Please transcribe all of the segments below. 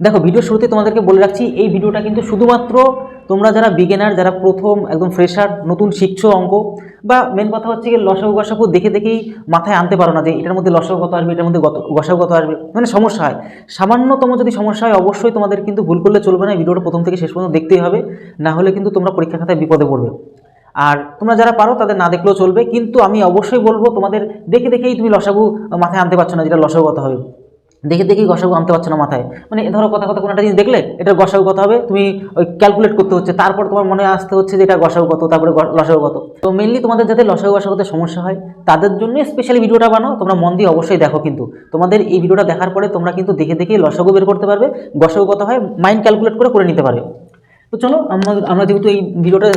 দেখো ভিডিও শুরুতে তোমাদেরকে বলে রাখছি, এই ভিডিওটা কিন্তু শুধুমাত্র তোমরা যারা বিগিনার যারা প্রথম, একদম ফ্রেশার নতুন শিখছো অঙ্ক, বা মেন কথা হচ্ছে কি লসাগু গসাগু দেখে দেখেই মাথায় আনতে পারো না যে এটার মধ্যে লসাগু কত আসবে, এটার মধ্যে গসাগু কত আসবে মানে সমস্যা হয়। সামান্যতম যদি সমস্যা হয়, অবশ্যই তোমাদের কিন্তু ভুল করলে চলবে না ভিডিওটা প্রথম থেকে শেষ পর্যন্ত দেখতেই হবে, না হলে কিন্তু তোমরা পরীক্ষা খাতায় বিপদে পড়বে। আর তোমরা যারা পারো, তাদের না দেখলেও চলবে, কিন্তু আমি অবশ্যই বলব, তোমাদের দেখে দেখেই তুমি লসাগু মাথায় আনতে পারছ না যেটা লসাগু কত হবে। দেখে দেখেই গসাগু আনতে পারছ না মাথায়। মানে ধরো কথা কথা কোনো একটা জিনিস দেখলে এটার গসাগু কত হবে? তুমি ওই ক্যালকুলেট করতে হচ্ছে। তারপর তোমার মনে আসতে হচ্ছে যে এটা গসাগু কত, তারপরে লসাগু কত। তো মেনলি তোমাদের যাতে লসাগু গসাগুতে সমস্যা হয়, তাদের জন্য স্পেশালি ভিডিওটা বানাও। তোমরা মন দিয়ে অবশ্যই দেখো কিন্তু। তোমাদের এই ভিডিওটা দেখার পরে তোমরা কিন্তু দেখে দেখে লসাগু বের করতে পারবে। গসাগু কত হয় মাইন্ড ক্যালকুলেট করে করে নিতে পারবে তো চলো, আমরা আমরা যেহেতু এই ভিডিওটা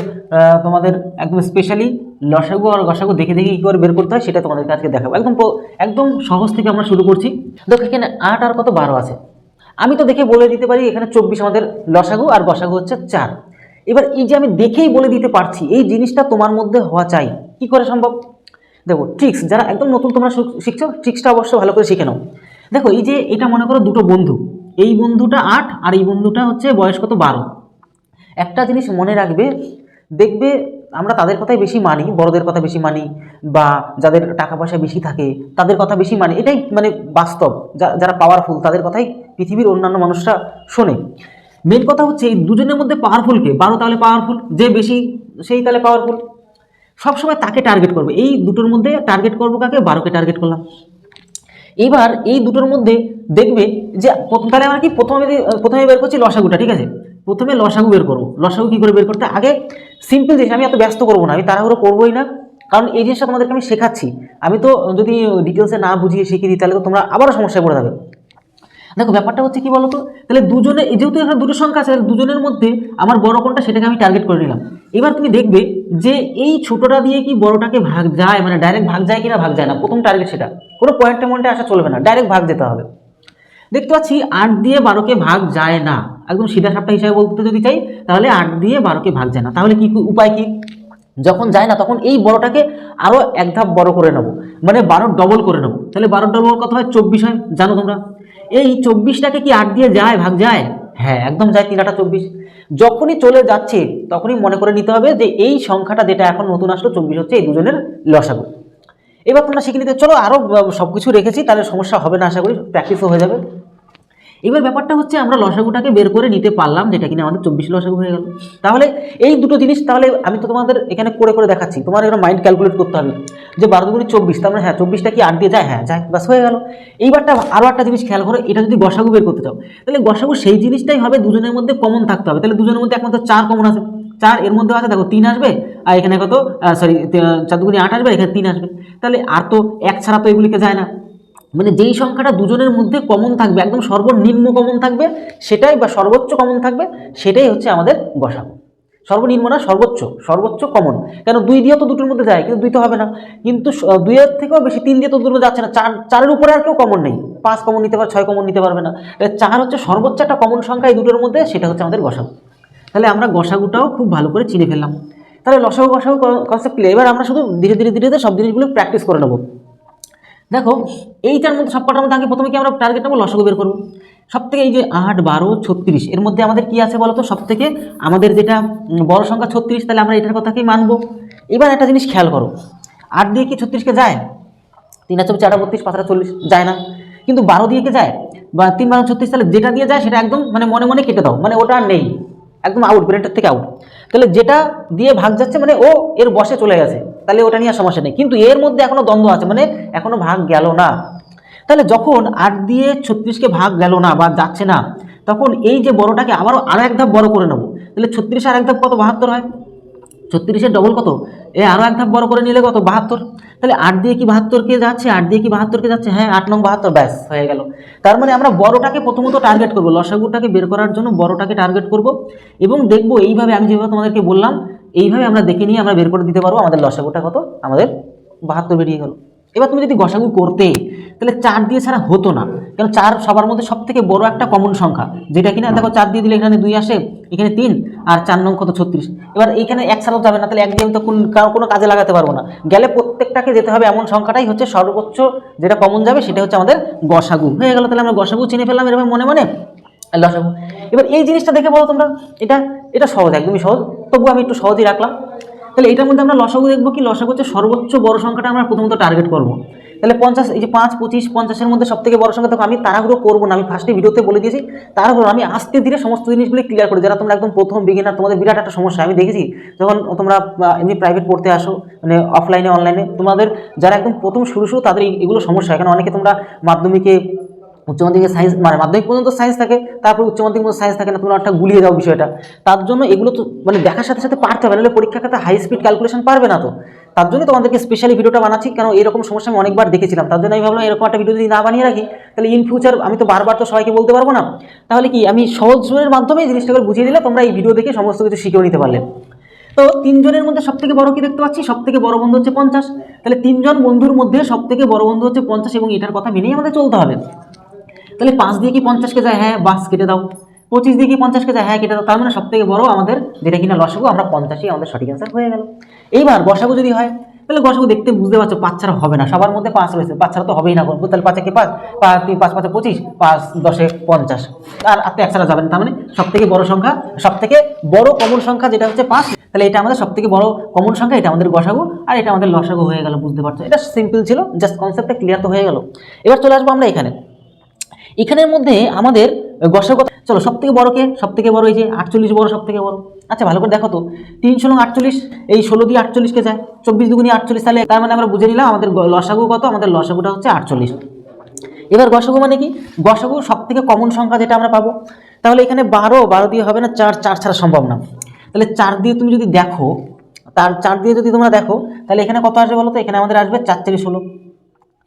তোমাদের একদম স্পেশালি লসাগু আর গসাগু দেখে দেখে কী করে বের করতে হয় সেটা তোমাদেরকে আজকে দেখাবো। একদম একদম সহজ থেকে আমরা শুরু করছি। দেখো, এখানে আট আর কত বারো আছে। আমি তো দেখে বলে দিতে পারি, এখানে চব্বিশ আমাদের লসাগু আর গসাগু হচ্ছে চার। এবার এই যে আমি দেখেই বলে দিতে পারছি, এই জিনিসটা তোমার মধ্যে হওয়া চাই। কি করে সম্ভব? দেখো ট্রিক্স যারা একদম নতুন তোমরা শিখছো ট্রিক্সটা অবশ্য ভালো করে শিখে নাও। দেখো, এই যে এটা মনে করো দুটো বন্ধু। এই বন্ধুটা আট আর এই বন্ধুটা হচ্ছে বয়স কত বারো। একটা জিনিস মনে রাখবে দেখবে আমরা তাদের কথাই বেশি মানি, বড়দের কথা বেশি মানি বা যাদের টাকা পয়সা বেশি থাকে তাদের কথা বেশি মানি। এটাই মানে বাস্তব। যারা পাওয়ারফুল তাদের কথাই পৃথিবীর অন্যান্য মানুষরা শোনে। মেন কথা হচ্ছে এই দুজনের মধ্যে পাওয়ারফুলকে বারো তাহলে পাওয়ারফুল যে বেশি সেই তাহলে পাওয়ারফুল সবসময় তাকে টার্গেট করবে। এই দুটোর মধ্যে টার্গেট করব কাকে? বারোকে টার্গেট করলাম। এবার এই দুটোর মধ্যে দেখবে যে প্রথম, তাহলে আমরা কি প্রথমে প্রথমে বের করছি লসাগুটা ঠিক আছে? প্রথমে লসাগু বের করব। লসাগু কী করে বের করতে? আগে সিম্পল জিনিস, আমি এত ব্যস্ত করব না, আমি তাড়াহুড়ো করবোই না। কারণ এই জিনিসটা তোমাদেরকে আমি শেখাচ্ছি। আমি তো যদি ডিটেলসে না বুঝিয়ে শিখিয়ে দিই, তাহলে তো তোমরা আবারও সমস্যায় পড়ে যাবে। দেখো, ব্যাপারটা হচ্ছে কি বলতো? তাহলে দুজনে যেহেতু এখানে দুটো সংখ্যা আছে দুজনের মধ্যে আমার বড় কোনটা সেটাকে আমি টার্গেট করে নিলাম। এবার তুমি দেখবে যে এই ছোটটা দিয়ে কি বড়টাকে ভাগ যায় মানে ডাইরেক্ট ভাগ যায় কিনা ভাগ যায় না, প্রথম টার্গেট সেটা। কোনো পয়েন্টে মন্টে আসা চলবে না ডাইরেক্ট ভাগ যেতে হবে। দেখতে পাচ্ছি আট দিয়ে বারোকে ভাগ যায় না। একদম সিধা সাপটা হিসাবে বলতে যদি চাই, তাহলে আট দিয়ে বারোকে ভাগ যায় না। তাহলে কি উপায় কি? যখন যায় না, তখন এই বড়টাকে আরও এক ধাপ বড় করে নেব। মানে বারো ডবল করে নেব। তাহলে বারো ডবল কত হয়? চব্বিশ হয়। জানো তোমরা? এই চব্বিশটাকে কি আট দিয়ে যায়, ভাগ যায়? হ্যাঁ একদম যায় তিন আটা চব্বিশ। যখনই চলে যাচ্ছে, তখনই মনে করে নিতে হবে যে এই সংখ্যাটা যেটা এখন নতুন আসলো, চব্বিশ হচ্ছে এই দুজনের লসাগু। এবার তোমরা শিখে নিতে চলো আরও সব কিছু রেখেছি, তাহলে সমস্যা হবে না, আশা করি। প্র্যাকটিসও হয়ে যাবে। এবার ব্যাপারটা হচ্ছে আমরা লসাগুটাকে বের করে নিতে পারলাম, যেটা কিনা আমাদের চব্বিশ লসাগু হয়ে গেল। তাহলে এই দুটো জিনিস, তাহলে আমি তো তোমাদের এখানে করে করে দেখাচ্ছি। তোমার এখানে মাইন্ড ক্যালকুলেট করতে হবে যে বারো দুগুণি চব্বিশ, তার মানে হ্যাঁ চব্বিশটা কি আট দিয়ে যায়? হ্যাঁ যায় বাস হয়ে গেল। এইবারটা আরও একটা জিনিস খেয়াল করো, এটা যদি গসাগু বের করতে চাও, তাহলে গসাগু সেই জিনিসটাই হবে দুজনের মধ্যে কমন থাকতে হবে। তাহলে দুজনের মধ্যে একমাত্র চার কমন আছে। চার এর মধ্যে আছে, দেখো তিন আসবে, আর এখানে কত? সরি চার দুগুণি আট আসবে, এখানে তিন আসবে। তাহলে আর তো এক ছাড়া তো এগুলিকে যায় না। মানে যেই সংখ্যাটা দুজনের মধ্যে কমন থাকবে, একদম সর্বনিম্ন কমন থাকবে, সেটাই বা সর্বোচ্চ কমন থাকবে, সেটাই হচ্ছে আমাদের গসাগু সর্বনিম্ন না, সর্বোচ্চ সর্বোচ্চ কমন কেন দুই দিয়ে তো দুটোর মধ্যে যায়, কিন্তু দুই তো হবে না। কিন্তু দুইয়ের থেকেও বেশি, তিন দিয়ে তো দুটোর মধ্যে যাচ্ছে না। চার, চারের উপরে আর কেউ কমন নেই। পাঁচ কমন নিতে পারে, ছয় কমন নিতে পারবে না। তাহলে চার হচ্ছে সর্বোচ্চ একটা কমন সংখ্যা এই দুটোর মধ্যে, সেটা হচ্ছে আমাদের গসাগু তাহলে আমরা গসাগুটাও খুব ভালো করে চিনে ফেললাম। তাহলে লসাগু গসাগু কনসেপ্ট এবার আমরা শুধু ধীরে ধীরে ধীরে ধীরে সব জিনিসগুলো প্র্যাকটিস করে নেব। দেখো, এইটার মধ্যে সব কটার মধ্যে আগে প্রথমে কি আমরা টার্গেট নেব? লসাগু বের করব। সব থেকে এই যে আট, বারো, ছত্রিশ, এর মধ্যে আমাদের কি আছে বলতো? সব থেকে আমাদের যেটা বড় সংখ্যা ছত্রিশ, তাহলে আমরা এটার কথাকেই মানবো। এবার একটা জিনিস খেয়াল করো, আট দিয়ে কি ছত্রিশকে যায়? তিন চব্বিশ চারটা বত্রিশ পাঁচটা চল্লিশ যায় না। কিন্তু বারো দিয়ে কে যায়? বা তিন বারো, ছত্রিশ, তাহলে যেটা দিয়ে যায়, সেটা একদম মানে মনে মনে কেটে দাও মানে ওটা নেই। একদম আউট ব্রেনটার থেকে আউট তাহলে যেটা দিয়ে ভাগ যাচ্ছে মানে ও এর বসে চলে গেছে। তাহলে ওটা নিয়ে সমস্যা নেই। কিন্তু এর মধ্যে এখনও দ্বন্দ্ব আছে মানে এখনও ভাগ গেল না। তাহলে যখন আট দিয়ে ছত্রিশকে ভাগ গেল না বা যাচ্ছে না, তখন এই যে বড়টাকে আবারও আরও এক ধাপ বড় করে নেব। তাহলে ছত্রিশ আর এক ধাপ কত? বাহাত্তর হয়। ছত্রিশের ডবল কত? এ আরও এক ধাপ বড় করে নিলে কত? বাহাত্তর। তাহলে আট দিয়ে কি বাহাত্তরকে যাচ্ছে? আট দিয়ে কি বাহাত্তরকে যাচ্ছে? হ্যাঁ আট নং বাহাত্তর, ব্যাস, হয়ে গেল। তার মানে আমরা বড়টাকে প্রথমত টার্গেট করব। লসাগুটাকে বের করার জন্য বড়টাকে টার্গেট করব। এবং দেখব এইভাবে আমি যেভাবে তোমাদেরকে বললাম, এইভাবে আমরা দেখে নিয়ে আমরা বের করে দিতে পারব। আমাদের লসাগুটা কত? আমাদের বাহাত্তর বেরিয়ে গেল। এবার তুমি যদি গসাগু করতে, তাহলে চার দিয়ে ছাড়া হতো না। কেন চার সবার মধ্যে সব থেকে বড় একটা কমন সংখ্যা। যেটা কিনা, দেখো চার দিয়ে দিলে এখানে দুই আসে, এখানে তিন, আর চার নং কত? ছত্রিশ। এবার এখানে এক ছাড়াও যাবে না, তাহলে এক দিয়ে তো কোনো কাজে লাগাতে পারব না। গেলে প্রত্যেকটাকে যেতে হবে এমন সংখ্যাটাই হচ্ছে সর্বোচ্চ যেটা কমন যাবে, সেটা হচ্ছে আমাদের গসাগু। হয়ে গেলো, তাহলে আমরা গসাগু চিনে ফেললাম এরকম মনে মনে। লসাগু এবার এই জিনিসটা দেখে বলো তোমরা, এটা এটা সহজ, একদমই সহজ। তবু আমি একটু সহজেই রাখলাম। তাহলে এটার মধ্যে আমরা লসাগু দেখব কি? লসাগু হচ্ছে সর্বোচ্চ বড় সংখ্যাটা আমরা প্রথমত টার্গেট করব। তাহলে পঞ্চাশ, এই যে পাঁচ, পঁচিশ, পঞ্চাশের মধ্যে সব থেকে বড় সংখ্যা দেখো, আমি তাড়াহুড়ো করব না, আমি ফার্স্টে ভিডিওতে বলে দিয়েছি। তাড়াহুড়ো, আমি আস্তে ধীরে সমস্ত জিনিসগুলি ক্লিয়ার করি, যারা তোমরা একদম প্রথম বিগিনার তোমাদের বিরাট একটা সমস্যা, আমি দেখেছি, যখন তোমরা এমনি প্রাইভেট পড়তে আসো মানে অফলাইনে অনলাইনে তোমাদের যারা একদম প্রথম শুরু শুরু, তাদের এগুলো সমস্যা কারণ অনেকে তোমরা মাধ্যমিকে উচ্চ মাধ্যমিকে সায়েন্স মানে মাধ্যমিক পর্যন্ত সায়েন্স থাকে, তারপর উচ্চ মাধ্যমিক পর্যন্ত সায়েন্স থাকে না তোমরা একটা গুলিয়ে যাও বিষয়টা। তার জন্য এগুলো তো মানে দেখার সাথে সাথে পারতে হবে, নাহলে পরীক্ষা খাতে হাই স্পিড ক্যালকুলেশন পারবে না তো। তার জন্য তোমাদেরকে স্পেশালি ভিডিওটা বানাচ্ছি কারণ এরকম সমস্যা আমি অনেকবার দেখেছিলাম। তার জন্য আমি ভাবলাম এরকম একটা ভিডিও যদি না বানিয়ে রাখি, তাহলে ইন ফিউচার আমি তো বারবার তো সবাইকে বলতে পারব না। তাহলে কি, আমি সহজের মাধ্যমে জিনিসটাকে বুঝিয়ে দিলে তোমরা এই ভিডিও দেখে সমস্ত কিছু শিখেও নিতে পারলে। তো তিনজনের মধ্যে সব থেকে বড় কি দেখতে পাচ্ছি? সব থেকে বড় বন্ধু হচ্ছে পঞ্চাশ। তাহলে তিনজন বন্ধুর মধ্যে সব থেকে বড় বন্ধু হচ্ছে পঞ্চাশ এবং এটার কথা মেনেই আমাদের চলতে হবে। তাহলে পাঁচ দিয়ে কি পঞ্চাশকে যায়? হ্যাঁ বাস কেটে দাও। পঁচিশ দিয়ে কি পঞ্চাশকে যায়? হ্যাঁ কেটে দাও। তার মানে সব থেকে বড় আমাদের যেটা কিনা লসাগু, আমরা পঞ্চাশই আমাদের সঠিক অ্যান্সার হয়ে গেল। এইবার গসাগু যদি হয়, তাহলে গসাগু দেখতে বুঝতে পারছ পাঁচ ছাড়া হবে না। সবার মধ্যে পাঁচ রয়েছে। পাঁচ ছাড়া তো হবেই না। কোনো। তাহলে পাঁচে পাঁচ? পাঁচ পাঁচ, পাঁচে পঁচিশ। পাঁচ, দশে পঞ্চাশ। আর তো এক ছাড়া যাবে না। তার মানে সব থেকে বড় সংখ্যা সব থেকে বড় কমন সংখ্যা যেটা হচ্ছে পাঁচ। তাহলে এটা আমাদের সব থেকে বড় কমন সংখ্যা, এটা আমাদের গসাগু আর এটা আমাদের লসাগু হয়ে গেল, বুঝতে পারছ? এটা সিম্পল ছিল জাস্ট কনসেপ্টটা ক্লিয়ার তো হয়ে গেল। এবার চলে আসব আমরা এখানে। এখানের মধ্যে আমাদের গসার কথা চলো সব থেকে বড় কে? সব থেকে বড় এই যে আটচল্লিশ বড় সব থেকে বড়। আচ্ছা ভালো করে দেখো তো। তিনশো নং আটচল্লিশ, এই ষোলো দিয়ে আটচল্লিশকে যায়? চব্বিশ দুগুনি আটচল্লিশ, তাহলে তার মানে আমরা বুঝে নিলাম আমাদের লসাগু কত? আমাদের লসাগুটা হচ্ছে আটচল্লিশ। এবার গসাগু মানে কি? গসাগু সব থেকে কমন সংখ্যা যেটা আমরা পাবো, তাহলে এখানে বারো বারো দিয়ে হবে না, চার চার ছাড়া সম্ভব না। তাহলে চার দিয়ে তুমি যদি দেখো, তার চার দিয়ে যদি তোমরা দেখো, তাহলে এখানে কত আসবে বলো তো এখানে আমাদের আসবে চারি ষোলো।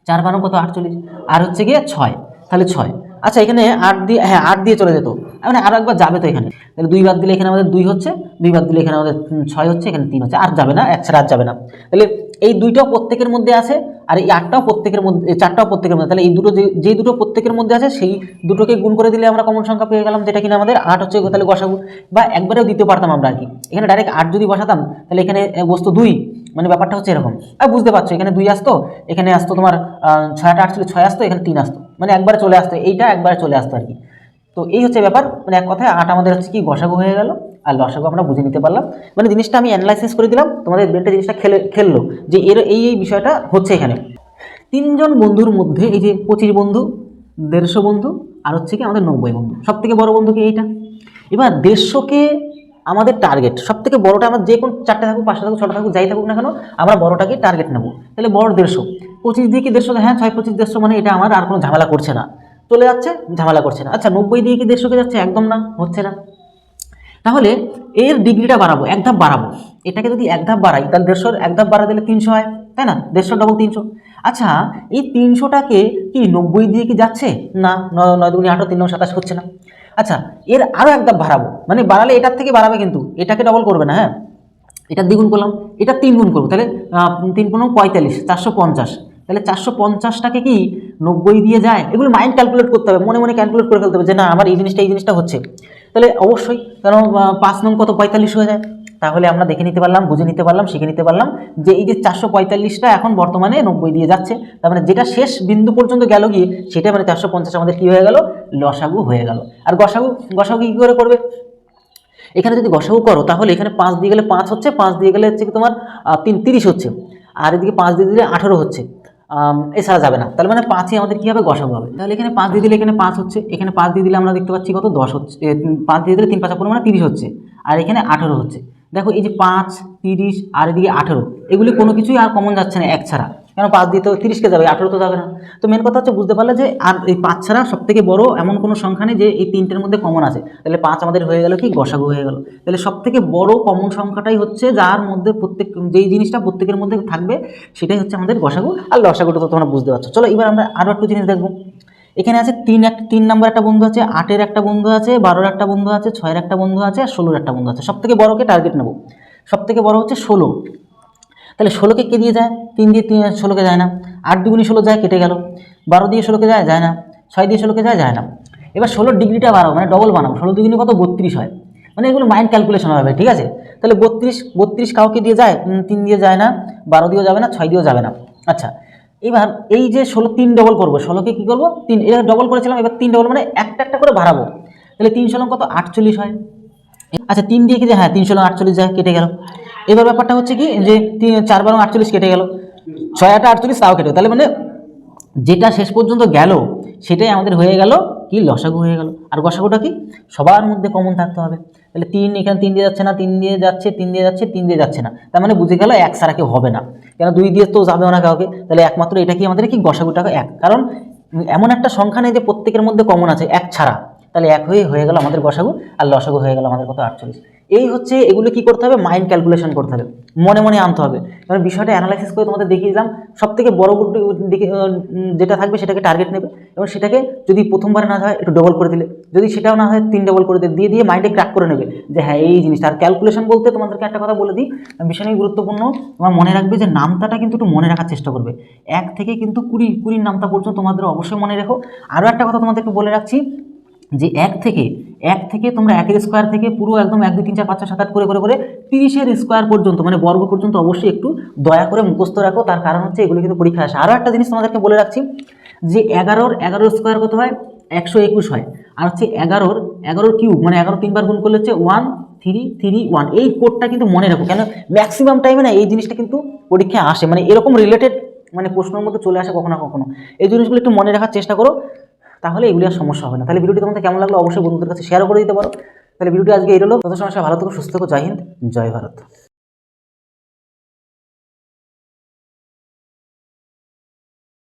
চার বারো কত? আটচল্লিশ। আর হচ্ছে গিয়ে ছয়। তাহলে ছয়। আচ্ছা এখানে আট দিয়ে হ্যাঁ আট দিয়ে চলে যেত। মানে আরও একবার যাবে তো এখানে। তাহলে দুই বাদ দিলে এখানে আমাদের দুই হচ্ছে, দুই বাদ দিলে এখানে আমাদের ছয় হচ্ছে, এখানে তিন হচ্ছে আর যাবে না, এক ছাড়া আর যাবে না। তাহলে এই দুইটাও প্রত্যেকের মধ্যে আছে, আর এই আটটাও প্রত্যেকের মধ্যে চারটাও প্রত্যেকের মধ্যে, তাহলে এই দুটো যে দুটো প্রত্যেকের মধ্যে আছে, সেই দুটোকে গুণ করে দিলে আমরা কমন সংখ্যা পেয়ে গেলাম, যেটা কিনা আমাদের আট হচ্ছে, তাহলে বসাবো। বা একবারেও দিতে পারতাম আমরা আর কি। এখানে ডাইরেক্ট আট যদি বসাতাম, তাহলে এখানে বস্তু দুই। মানে ব্যাপারটা হচ্ছে এরকম। আর বুঝতে পারছ এখানে দুই আসতো এখানে আসতো তোমার আহ, আট আটচল্লিশ ছয় আসতো এখানে তিন আসতো। মানে একবারে চলে আসতো এইটা একবারে চলে আসতো আর কি। তো এই হচ্ছে ব্যাপার মানে এক কথায় আট আমাদের হচ্ছে কি গসাগু হয়ে গেল আর লসাগু আমরা বুঝে নিতে পারলাম। মানে জিনিসটা আমি অ্যানালাইসিস করে দিলাম তোমাদের ব্রেনটা জিনিসটা খেলে খেললো যে এর এই এই বিষয়টা হচ্ছে এখানে। তিনজন বন্ধুর মধ্যে এই যে পঁচিশ বন্ধু দেড়শো বন্ধু আর হচ্ছে কি আমাদের নব্বই বন্ধু। সব থেকে বড় বন্ধু কি এইটা? এবার দেড়শোকে আমাদের টার্গেট সব থেকে বড়টা আমার যে কোন চারটে থাকুক, পাঁচটা থাকুক, ছটা থাকুক, যাই থাকুক না কেন, আমরা বড়টাকে টার্গেট নেব। তাহলে বড় দেড়শো। পঁচিশ দিয়ে কি দেড়শো? হ্যাঁ ছয়, পঁচিশ, দেড়শো মানে এটা আমার আর কোনো ঝামেলা করছে না। চলে যাচ্ছে, ঝামেলা করছে না। আচ্ছা নব্বই দিয়ে কি দেড়শোকে যাচ্ছে? একদম না, হচ্ছে না। তাহলে এর ডিগ্রিটা বাড়াবো, এক ধাপ বাড়াবো। এটাকে যদি এক ধাপ বাড়াই, তাহলে দেড়শোর এক ধাপ বাড়া দিলে তিনশো হয়, তাই না? দেড়শো ডবল তিনশো। আচ্ছা এই তিনশোটাকে কি নব্বই দিয়ে কি যাচ্ছে? না, নয় নয় দুগুনি আঠারো তিন নয় সাতাশ হচ্ছে না। আচ্ছা এর আরও এক বাড়াবো। মানে বাড়ালে এটার থেকে বাড়াবে কিন্তু। এটাকে ডবল করবে না হ্যাঁ? এটা দ্বিগুণ করলাম, এটা তিন গুণ করব। তাহলে তিন পনেরো, পঁয়তাল্লিশ, চারশো পঞ্চাশ। তাহলে চারশো পঞ্চাশটাকে কি নব্বই দিয়ে যায়? এগুলো মাইন্ড ক্যালকুলেট করতে হবে, মনে মনে ক্যালকুলেট করে ফেলতে হবে যে না, আমার এই জিনিসটা এই জিনিসটা হচ্ছে। তাহলে অবশ্যই কারণ পাঁচ নং কত, পঁয়তাল্লিশ হয়ে যায়? তাহলে আমরা দেখে নিতে পারলাম, বুঝে নিতে পারলাম, শিখে নিতে পারলাম যে এই যে চারশো পঁয়তাল্লিশটা এখন বর্তমানে নব্বই দিয়ে যাচ্ছে, তার মানে যেটা শেষ বিন্দু পর্যন্ত গেল গিয়ে, সেটা মানে চারশো পঞ্চাশ আমাদের কী হয়ে গেল? লসাগু হয়ে গেল। আর গসাগু গসাগু কী করে করবে? এখানে যদি গসাগু করো, তাহলে এখানে পাঁচ দিয়ে গেলে পাঁচ হচ্ছে, পাঁচ দিয়ে গেলে হচ্ছে তোমার তিন, তিরিশ হচ্ছে। আর এদিকে পাঁচ দিয়ে দিলে আঠেরো হচ্ছে। এছাড়া যাবে না। তাহলে মানে পাঁচই আমাদের কী হবে? গসাগু হবে। তাহলে এখানে পাঁচ দিয়ে দিলে এখানে পাঁচ হচ্ছে, এখানে পাঁচ দিয়ে দিলে আমরা দেখতে পাচ্ছি কত? দশ হচ্ছে পাঁচ দিয়ে দিলে তিন পাঁচা পনেরো মানে তিরিশ হচ্ছে। আর এখানে আঠেরো হচ্ছে। দেখো এই যে পাঁচ, তিরিশ, আর এদিকে আঠেরো, এগুলি কোনো কিছুই আর কমন যাচ্ছে না, এক ছাড়া। কেন পাঁচ দিয়ে তো তিরিশকে যাবে, আঠেরো তো যাবে না। তো মেন কথা হচ্ছে বুঝতে পারলে যে, আর এই পাঁচ ছাড়া সব থেকে বড় এমন কোনো সংখ্যা নেই যে, এই তিনটের মধ্যে কমন আছে। তাহলে পাঁচ আমাদের হয়ে গেল কি? গসাগু হয়ে গেল। তাহলে সব থেকে বড় কমন সংখ্যাটাই হচ্ছে যার মধ্যে প্রত্যেক, যেই জিনিসটা প্রত্যেকের মধ্যে থাকবে, সেটাই হচ্ছে আমাদের গসাগু আর লসাগুটা তো তোমরা বুঝতে পারছ। চলো এবার আমরা আরও একটু জিনিস দেখব। এখানে আছে তিন এক, তিন নম্বর একটা বন্ধু আছে, আটের একটা বন্ধু আছে, বারোর একটা বন্ধু আছে, ছয়ের একটা বন্ধু আছে, আর ষোলোর একটা বন্ধু আছে। সব থেকে বড়কে টার্গেট নেব? সব থেকে বড় হচ্ছে ষোলো। তাহলে ষোলোকে কে দিয়ে যায়? তিন দিয়ে তিন, ষোলোকে যায় না। আট দুগুনি ষোলো যায়, কেটে গেল। বারো দিয়ে ষোলোকে যায় যায় না। ছয় দিয়ে ষোলোকে যায় যায় না। এবার ষোলোর ডিগ্রিটা বাড়াবো মানে ডবল বানাবো ষোলো দুগুনি কত? বত্রিশ হয়। মানে এগুলো মাইন্ড ক্যালকুলেশন হবে, ঠিক আছে? তাহলে বত্রিশ বত্রিশ কাউকে দিয়ে যায়? তিন দিয়ে যায় না। বারো দিয়েও যাবে না, ছয় দিয়েও যাবে না। আচ্ছা এবার এই যে ষোলো, তিন ডবল করব, ষোলোকে কী করব? তিন, এবার ডবল করেছিলাম, এবার তিন ডবল মানে একটা একটা করে বাড়াবো। তাহলে তিন ষোলো কত? আটচল্লিশ হয়। আচ্ছা তিন দিয়ে কি যে হ্যাঁ তিনশো আটচল্লিশ যায়, কেটে গেল। এবার ব্যাপারটা হচ্ছে কি, যে তিন, চার বারো, আটচল্লিশ কেটে গেল। ছয় আটা আটচল্লিশ, তাও কেটে তাহলে মানে যেটা শেষ পর্যন্ত গেল, সেটাই আমাদের হয়ে গেল, কি, লসাগু হয়ে গেল। আর গসাগুটা কি? সবার মধ্যে কমন থাকতে হবে। তাহলে তিন এখানে তিন দিয়ে যাচ্ছে না, তিন দিয়ে যাচ্ছে, তিন দিয়ে যাচ্ছে, তিন দিয়ে যাচ্ছে না। তার মানে বুঝে গেল এক ছাড়া কেউ হবে না। কেন দুই দিয়ে তো যাবে না কাউকে? তাহলে একমাত্র এটা কি আমাদের কি গসাগুটাকে এক। কারণ এমন একটা সংখ্যা নেই যে প্রত্যেকের মধ্যে কমন আছে, এক ছাড়া। তাহলে এক হয়ে হয়ে গেল আমাদের গসাগু, আর লসাগু হয়ে গেল আমাদের কত আটচল্লিশ। এই হচ্ছে এগুলো কি করতে হবে? মাইন্ড ক্যালকুলেশন করতে হবে। মনে মনে আনতে হবে। কারণ বিষয়টা অ্যানালাইসিস করে তোমাদের দেখিয়ে দিলাম সব থেকে বড় দিকে যেটা থাকবে সেটাকে টার্গেট নেবে এবং সেটাকে যদি প্রথমবারে না হয় একটু ডবল করে দিলে। যদি সেটাও না হয় তিন ডবল করে দিয়ে দিয়ে মাইন্ডে ক্র্যাক করে নেবে যে হ্যাঁ এই জিনিসটা। আর ক্যালকুলেশন বলতে তোমাদেরকে একটা কথা বলে দিই ভীষণই গুরুত্বপূর্ণ। তোমার মনে রাখবে যে নামতাটা কিন্তু একটু মনে রাখার চেষ্টা করবে। এক থেকে কিন্তু কুড়ি, কুড়ির নামতা পর্যন্ত তোমাদের অবশ্যই মনে রেখো। আরও একটা কথা তোমাদেরকে বলে রাখছি যে এক থেকে এক থেকে তোমরা একের স্কোয়ার থেকে পুরো একদম এক, দুই, তিন, চার, পাঁচ, ছয়, সাত, আট করে করে করে তিরিশের স্কোয়ার পর্যন্ত মানে বর্গ পর্যন্ত অবশ্যই একটু দয়া করে মুখস্থ রাখো। তার কারণ হচ্ছে এগুলো কিন্তু পরীক্ষায় আসে। আরও একটা জিনিস তোমাদেরকে বলে রাখছি, যে এগারোর এগারোর স্কোয়ার কত হয়? একশো একুশ হয়। আর হচ্ছে এগারোর এগারোর কিউব মানে এগারো তিনবার গুণ করলে হচ্ছে ওয়ান থ্রি থ্রি ওয়ান এই কোডটা কিন্তু মনে রাখো, কেন ম্যাক্সিমাম টাইমে না এই জিনিসটা কিন্তু পরীক্ষায় আসে। মানে এরকম রিলেটেড মানে প্রশ্নের মধ্যে চলে আসে কখনো কখনো। এই জিনিসগুলো একটু মনে রাখার চেষ্টা করো। তাহলে এগুলি আর সমস্যা হবে না। তাহলে ভিডিওটি তোমাদের কেমন লাগল অবশ্যই বন্ধুদের কাছে শেয়ার করে দিতে পারো। তাহলে ভিডিওটি আজকে এরলো তত সমস্যা ভালো থেকো, সুস্থ থেকো। জয় হিন্দ, জয় ভারত।